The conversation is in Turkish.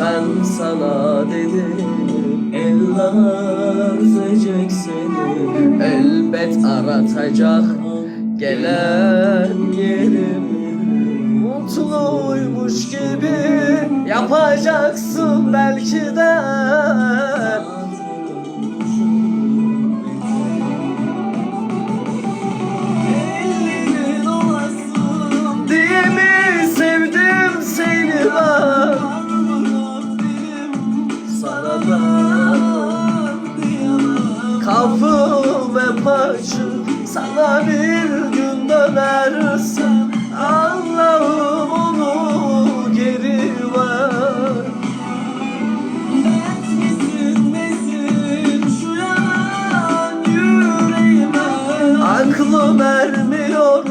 Ben sana dedim Eller üzecek seni. Elbet aratacak Gelen yerim Mutluymuş gibi Yapacaksın belki de affı ve başı Sana bir gün dönersen Allah'ım onu geri ver. Nesin nesin şu yanan yüreğime. Aklım ermiyor.